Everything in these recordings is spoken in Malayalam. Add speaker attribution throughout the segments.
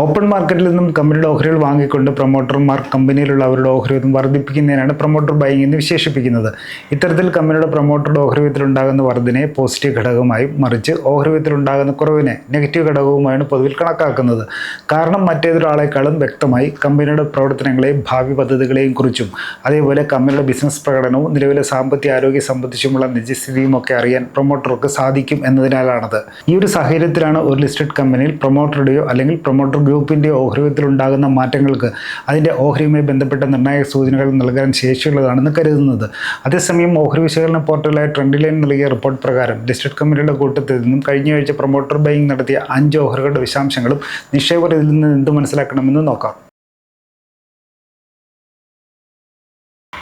Speaker 1: ഓപ്പൺ മാർക്കറ്റിൽ നിന്നും കമ്പനിയുടെ ഓഹരികൾ വാങ്ങിക്കൊണ്ട് പ്രൊമോട്ടർമാർ കമ്പനിയിലുള്ള അവരുടെ ഓഹരി വിധം വർദ്ധിപ്പിക്കുന്നതിനാണ് പ്രൊമോട്ടർ ബൈങ് എന്ന് വിശേഷിപ്പിക്കുന്നത്. ഇത്തരത്തിൽ കമ്പനിയുടെ പ്രൊമോട്ടറുടെ ഓഹരി വിധത്തിലുണ്ടാകുന്ന ഉണ്ടാകുന്ന വർധനയെ പോസിറ്റീവ് ഘടകമായും മറിച്ച് ഓഹരി വിധത്തിലുണ്ടാകുന്ന ഉണ്ടാകുന്ന കുറവിനെ നെഗറ്റീവ് ഘടകവുമായാണ് പൊതുവിൽ കണക്കാക്കുന്നത്. കാരണം മറ്റേതൊരാളെക്കാളും വ്യക്തമായി കമ്പനിയുടെ പ്രവർത്തനങ്ങളെയും ഭാവി പദ്ധതികളെയും കുറിച്ചും അതേപോലെ കമ്പനിയുടെ ബിസിനസ് പ്രകടനവും നിലവിലെ സാമ്പത്തിക ആരോഗ്യ സംബന്ധിച്ചുമുള്ള നിജസ്ഥിതിയും ഒക്കെ അറിയാൻ പ്രൊമോട്ടർക്ക് സാധിക്കും എന്നതിനാലാണത്. ഈ ഒരു സാഹചര്യത്തിലാണ് ഒരു ലിസ്റ്റഡ് കമ്പനിയിൽ പ്രൊമോട്ടറുടെയോ അല്ലെങ്കിൽ പ്രൊമോട്ടർ ഗ്രൂപ്പിന്റെയോ ഓഹരിത്തിൽ ഉണ്ടാകുന്ന മാറ്റങ്ങൾക്ക് അതിന്റെ ഓഹരിയുമായി ബന്ധപ്പെട്ട നിർണായക സൂചനകൾ നൽകാൻ ശേഷിയുള്ളതാണെന്ന് കരുതുന്നത്. അതേസമയം ഓഹരി വിശകലന പോർട്ടലായ ട്രെൻഡ് ലൈൻ നൽകിയ റിപ്പോർട്ട് പ്രകാരം ലിസ്റ്റഡ് കമ്മിറ്റിയുടെ കൂട്ടത്തിൽ നിന്നും കഴിഞ്ഞ ആഴ്ച പ്രൊമോട്ടർ ബൈങ് നടത്തിയ അഞ്ച് ഓഹരികളുടെ വിശദാംശങ്ങളും നിക്ഷേപകർ ഇതിൽ നിന്ന് എന്ത് മനസ്സിലാക്കണമെന്ന് നോക്കാം.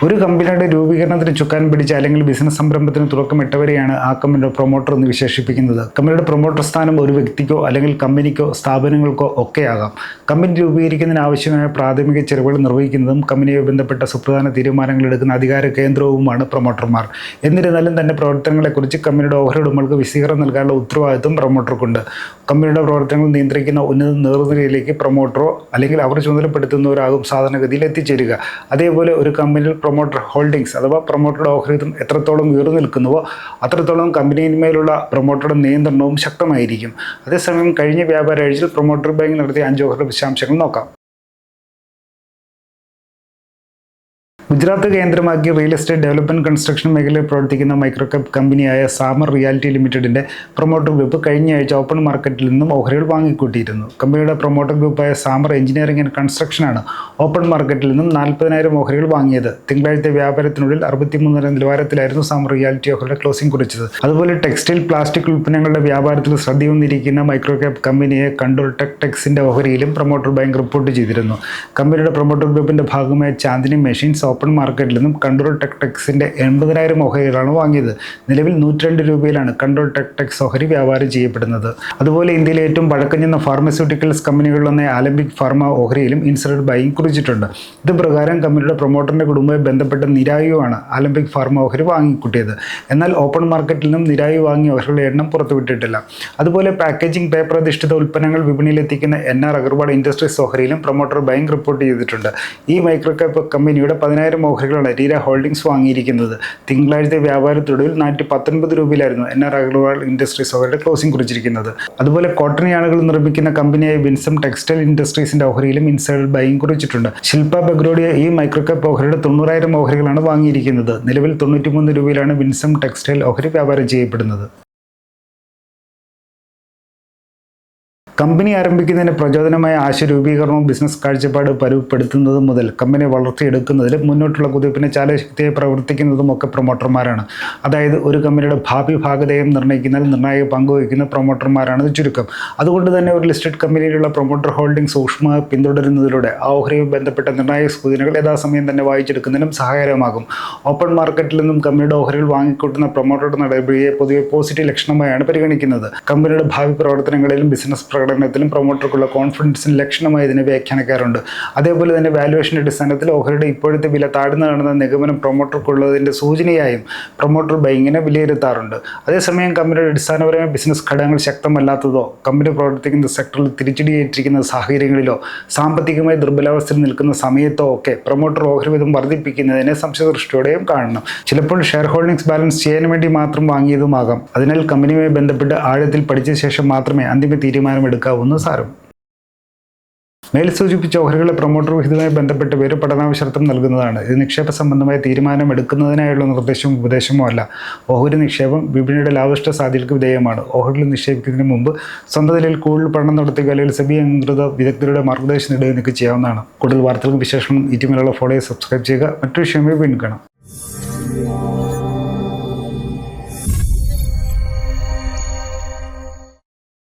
Speaker 1: ഒരു കമ്പനിയുടെ രൂപീകരണത്തിന് ചുക്കാൻ പിടിച്ച അല്ലെങ്കിൽ ബിസിനസ് സംരംഭത്തിന് തുടക്കമിട്ടവരെയാണ് ആ കമ്പനിയുടെ പ്രൊമോട്ടർ എന്ന് വിശേഷിപ്പിക്കുന്നത്. കമ്പനിയുടെ പ്രൊമോട്ടർ സ്ഥാനം ഒരു വ്യക്തിക്കോ അല്ലെങ്കിൽ കമ്പനിക്കോ സ്ഥാപനങ്ങൾക്കോ ഒക്കെ ആകാം കമ്പനി രൂപീകരിക്കുന്നതിന് ആവശ്യമായ പ്രാഥമിക ചെലവുകൾ നിർവഹിക്കുന്നതും കമ്പനിയെ ബന്ധപ്പെട്ട സുപ്രധാന തീരുമാനങ്ങൾ എടുക്കുന്ന അധികാര കേന്ദ്രവുമാണ് പ്രൊമോട്ടർമാർ എന്നിരുന്നാലും തന്നെ പ്രവർത്തനങ്ങളെക്കുറിച്ച് കമ്പനിയുടെ ഓഹരി ഉടമകൾക്ക് വിശദീകരണം നൽകാനുള്ള ഉത്തരവാദിത്വം പ്രൊമോട്ടർക്കുണ്ട് കമ്പനിയുടെ പ്രവർത്തനങ്ങൾ നിയന്ത്രിക്കുന്ന ഉന്നത നേതൃനിരയിലേക്ക് പ്രൊമോട്ടറോ അല്ലെങ്കിൽ അവർ ചുമതലപ്പെടുത്തുന്നവരാകും സാധാരണഗതിയിൽ എത്തിച്ചേരുക. അതേപോലെ ഒരു കമ്പനിയിൽ പ്രൊമോട്ടർ ഹോൾഡിങ്സ് അഥവാ പ്രൊമോട്ടറുടെ ഓഹരിത്വം എത്രത്തോളം ഉയർന്നു നിൽക്കുന്നുവോ അത്രത്തോളം കമ്പനിയിന്മേലുള്ള പ്രൊമോട്ടറുടെ നിയന്ത്രണവും ശക്തമായിരിക്കും. അതേസമയം കഴിഞ്ഞ വ്യാപാര ആഴ്ചയിൽ പ്രൊമോട്ടർ ബാങ്ക് നടത്തിയ അഞ്ച് ഓഹരിയുടെ വിശദാംശങ്ങൾ നോക്കാം. ഗുജറാത്ത് കേന്ദ്രമാക്കി റിയൽ എസ്റ്റേറ്റ് ഡെവലപ്മെന്റ് കൺസ്ട്രക്ഷൻ മേഖലയിൽ പ്രവർത്തിക്കുന്ന മൈക്രോ ക്യാപ് കമ്പനിയായ സാമർ റിയാലിറ്റി ലിമിറ്റഡിന്റെ പ്രൊമോട്ടർ ഗ്രൂപ്പ് കഴിഞ്ഞ ആഴ്ച ഓപ്പൺ മാർക്കറ്റിൽ നിന്നും ഓഹരികൾ വാങ്ങിക്കൂട്ടിയിരുന്നു. കമ്പനിയുടെ പ്രൊമോട്ടർ ഗ്രൂപ്പായ സാമർ എഞ്ചിനീയറിംഗ് ആൻഡ് കൺസ്ട്രക്ഷനാണ് ഓപ്പൺ മാർക്കറ്റിൽ നിന്നും നാൽപ്പതിനായിരം ഓഹരികൾ വാങ്ങിയത്. തിങ്കളാഴ്ച വ്യാപാരത്തിനുള്ളിൽ അറുപത്തിമൂന്നര നിലവാരത്തിലായിരുന്നു സാമർ റിയാലിറ്റി ഓഹരിയുടെ ക്ലോസിംഗ് കുറിച്ചത്. അതുപോലെ ടെക്സ്റ്റൈൽ പ്ലാസ്റ്റിക് ഉൽപ്പന്നങ്ങളുടെ വ്യാപാരത്തിൽ ശ്രദ്ധയൊന്നിരിക്കുന്ന മൈക്രോ ക്യാപ് കമ്പനിയെ കണ്ടൂർ ടെക് ടെക്സിന്റെ ഓഹരിയിലും പ്രൊമോട്ടർ ബാങ്ക് റിപ്പോർട്ട് ചെയ്തിരുന്നു. കമ്പനിയുടെ പ്രൊമോട്ടർ ഗ്രൂപ്പിന്റെ ഭാഗമായ ചാന്ദിനി മെഷീൻസ് ഓപ്പൺ മാർക്കറ്റിൽ നിന്നും കൺട്രോൾ ടെക്ടെക്സിന്റെ എൺപതിനായിരം ഓഹരികളാണ് വാങ്ങിയത്. നിലവിൽ നൂറ്റിരണ്ട് രൂപയിലാണ് കൺട്രോൾ ടെക്ടെക്സ് ഓഹരി വ്യാപാരം ചെയ്യപ്പെടുന്നത്. അതുപോലെ ഇന്ത്യയിലെ ഏറ്റവും പഴക്കഞ്ഞെന്ന ഫാർമസ്യൂട്ടിക്കൽസ് കമ്പനികളിലൊന്ന ആലംബിക് ഫാർമ ഓഹരിയിലും ഇൻസൈഡ് ബൈങ് കുറിച്ചിട്ടുണ്ട്. ഇത് പ്രകാരം കമ്പനിയുടെ പ്രൊമോട്ടറിന്റെ കുടുംബവുമായി ബന്ധപ്പെട്ട നിരായുവാണ് ആലംബിക് ഫാർമ ഓഹരി വാങ്ങിക്കൂട്ടിയത്. എന്നാൽ ഓപ്പൺ മാർക്കറ്റിൽ നിന്നും നിരായു വാങ്ങിയ ഓഹരികളുടെ എണ്ണം പുറത്തുവിട്ടിട്ടില്ല. അതുപോലെ പാക്കേജിംഗ് പേപ്പർ അധിഷ്ഠിത ഉൽപ്പന്നങ്ങൾ വിപണിയിലെത്തിക്കുന്ന എൻ ആർ അഗർവാൾ ഇൻഡസ്ട്രീസ് ഓഹരിയിലും പ്രൊമോട്ടർ ബാങ്ക് റിപ്പോർട്ട് ചെയ്തിട്ടുണ്ട്. ഈ മൈക്രോ കമ്പനിയുടെ പതിനായിരം ഓഹരികളാണ് രീര ഹോൾഡിംഗ്സ് വാങ്ങിയിരിക്കുന്നത്. തിങ്കളാഴ്ച വ്യാപാരത്തൊടുവിൽ നാനൂറ്റി പത്തൊൻപത് രൂപയിലായിരുന്നു എൻ ആർ അഗർവാൾ ഇൻഡസ്ട്രീസ് അവരുടെ ക്ലോസിംഗ് കുറിച്ചിരിക്കുന്നത്. അതുപോലെ കോട്ടൺ യാണുകൾ നിർമ്മിക്കുന്ന കമ്പനിയായ വിൻസം ടെക്സ്റ്റൈൽ ഇൻഡസ്ട്രീസിന്റെ ഓഹരിയിലും ഇൻസൈഡ് ബൈങ് കുറിച്ചിട്ടുണ്ട്. ശില്പ ബഗ്രോഡിയ ഈ മൈക്രോ ക്യാപ് ഓഹരിയുടെ തൊണ്ണൂറായിരം ഓഹരികളാണ് വാങ്ങിയിരിക്കുന്നത്. നിലവിൽ തൊണ്ണൂറ്റിമൂന്ന് രൂപയിലാണ് വിൻസം ടെക്സ്റ്റൈൽ ഓഹരി വ്യാപാരം ചെയ്യപ്പെടുന്നത്. കമ്പനി ആരംഭിക്കുന്നതിന് പ്രചോദനമായ ആശയ രൂപീകരണവും ബിസിനസ് കാഴ്ചപ്പാട് പരുവപ്പെടുത്തുന്നത് മുതൽ കമ്പനി വളർത്തിയെടുക്കുന്നതിൽ മുന്നോട്ടുള്ള കുതിപ്പിനെ ചാലശക്തിയായി പ്രവർത്തിക്കുന്നതും ഒക്കെ പ്രൊമോട്ടർമാരാണ് അതായത് ഒരു കമ്പനിയുടെ ഭാവി ഭാഗതയും നിർണയിക്കുന്നതിൽ നിർണായക പങ്കുവഹിക്കുന്ന പ്രൊമോട്ടർമാരാണ് ചുരുക്കം. അതുകൊണ്ട് തന്നെ ഒരു ലിസ്റ്റഡ് കമ്പനിയിലുള്ള പ്രൊമോട്ടർ ഹോൾഡിംഗ് സൂക്ഷ്മ പിന്തുടരുന്നതിലൂടെ ആ ഓഹരിയുമായി ബന്ധപ്പെട്ട നിർണായക സൂചനകൾ യഥാസമയം തന്നെ വായിച്ചെടുക്കുന്നതിനും സഹായകരമാകും. ഓപ്പൺ മാർക്കറ്റിൽ നിന്നും കമ്പനിയുടെ ഓഹരികൾ വാങ്ങിക്കൂട്ടുന്ന പ്രൊമോട്ടറുടെ നടപടിയെ പൊതുവെ പോസിറ്റീവ് ലക്ഷണമായാണ് പരിഗണിക്കുന്നത്. കമ്പനിയുടെ ഭാവി പ്രവർത്തനങ്ങളിലും ബിസിനസ് പ്രകടനത്തിലും പ്രൊമോട്ടർക്കുള്ള കോൺഫിഡൻസിന് ലക്ഷണമായി ഇതിനെ വ്യാഖ്യാനിക്കാറുണ്ട്. അതേപോലെ തന്നെ വാലുവേഷന്റെ അടിസ്ഥാനത്തിൽ ഓഹരിയുടെ ഇപ്പോഴത്തെ വില താഴ്ന്നതാണെന്ന നിഗമനം പ്രൊമോട്ടർക്കുള്ളതിന്റെ സൂചനയായും പ്രൊമോട്ടർ ബൈങ്ങിനെ വിലയിരുത്താറുണ്ട്. അതേസമയം കമ്പനിയുടെ അടിസ്ഥാനപരമായ ബിസിനസ് ഘടകങ്ങൾ ശക്തമല്ലാത്തതോ കമ്പനി പ്രവർത്തിക്കുന്ന സെക്ടറിൽ തിരിച്ചടിയേറ്റിരിക്കുന്ന സാഹചര്യങ്ങളിലോ സാമ്പത്തികമായി ദുർബലാവസ്ഥയിൽ നിൽക്കുന്ന സമയത്തോ ഒക്കെ പ്രൊമോട്ടർ ഓഹരി വിധം വർദ്ധിപ്പിക്കുന്നതിനെ സംശയദൃഷ്ടിയോടെയും കാണണം. ചിലപ്പോൾ ഷെയർ ഹോൾഡിംഗ്സ് ബാലൻസ് ചെയ്യാൻ വേണ്ടി മാത്രം വാങ്ങിയതുമാകാം. അതിനാൽ കമ്പനിയുമായി ബന്ധപ്പെട്ട് ആഴത്തിൽ പഠിച്ച ശേഷം മാത്രമേ അന്തിമ തീരുമാനമെടുക്കാവൂന്ന് സാരം. മേൽ സൂചിപ്പിച്ച ഓഹരികളെ പ്രൊമോട്ടർ വിഹിതവുമായി ബന്ധപ്പെട്ട് പേര് പഠനാവശ്യർത്ഥം നൽകുന്നതാണ്. ഇത് നിക്ഷേപ സംബന്ധമായ തീരുമാനം എടുക്കുന്നതിനായുള്ള നിർദ്ദേശവും ഉപദേശമോ അല്ല. ഓഹരി നിക്ഷേപം വിപണിയുടെ ലാഭിഷ്ട സാധ്യതയ്ക്ക് വിധേയമാണ്. ഓഹരികൾ നിക്ഷേപിക്കുന്നതിന് മുമ്പ് സ്വന്തം നിലയിൽ കൂടുതൽ പഠനം നടത്തുക അല്ലെങ്കിൽ സെബി അംഗീകൃത വിദഗ്ധരുടെ മാർഗദർശനം നിങ്ങൾക്ക് ചെയ്യാവുന്നതാണ്. കൂടുതൽ വാർത്തകൾക്കും വിശേഷങ്ങളും ഈ ടീമിലുള്ള ഫോളോയെ സബ്സ്ക്രൈബ് ചെയ്യുക. മറ്റൊരു വിഷയമായി വീണ്ടും